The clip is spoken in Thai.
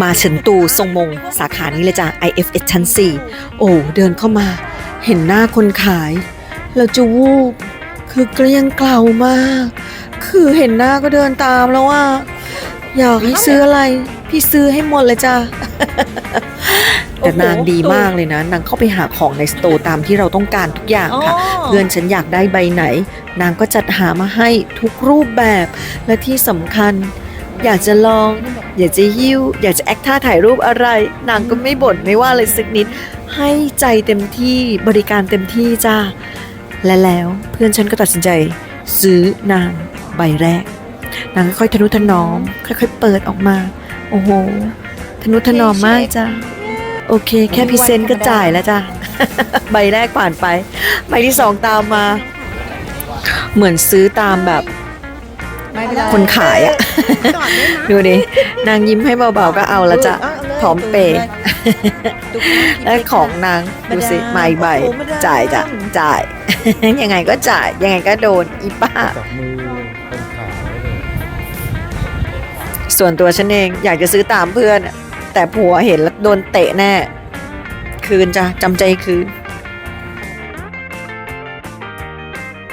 มาเฉินตูทรงมง สาขานี้เลยจ้ะ IFS ชั้น 4 โอ้ เดินเข้ามา เห็นหน้าคนขาย เราจะวูบ คือเกลี้ยงเกล่ามาก คือเห็นหน้าก็เดินตามแล้วว่า อยากให้ซื้ออะไร พี่ซื้อให้หมดเลยจ้ะ แต่นางดีมากเลยนะ นางเข้าไปหาของในสโตร์ตามที่เราต้องการทุกอย่างค่ะ เพื่อนฉันอยากได้ใบไหน นางก็จัดหามาให้ทุกรูปแบบ และที่สำคัญอยากจะลอง อยากจะยิ้ว อยากจะแอคท่าถ่ายรูปอะไร นางก็ไม่บ่นไม่ว่าเลยสักนิด ให้ใจเต็มที่บริการเต็มที่จ้า และแล้วเพื่อนฉันก็ตัดสินใจ ซื้อนางใบแรก นางค่อยๆทนุถนอม ค่อยๆเปิดออกมา โอ้โห ทนุถนอมมากจ้าโอเค แค่พรีเซนต์ก็จ่ายแล้วจ้าใบแรกผ่านไป ใบที่สองตามมา เหมือนซื้อตามแบบ คนขายอะก่อนได้นะดูดิ นางยิ้มให้เบาๆก็เอาละจ้ะเาลยพร้อมเปย์ดูเลยและของนางดูสิมาอีกใบจ่ายจ้ะจ่าย ยังไงก็จ่าย ยังไงก็โดนอีป้าจับมือคนขายเลยส่วนตัวฉันเองอยากจะซื้อตามเพื่อน แต่ผัวเห็นแล้วโดนเตะแน่ คืนจ้ะจำใจคืน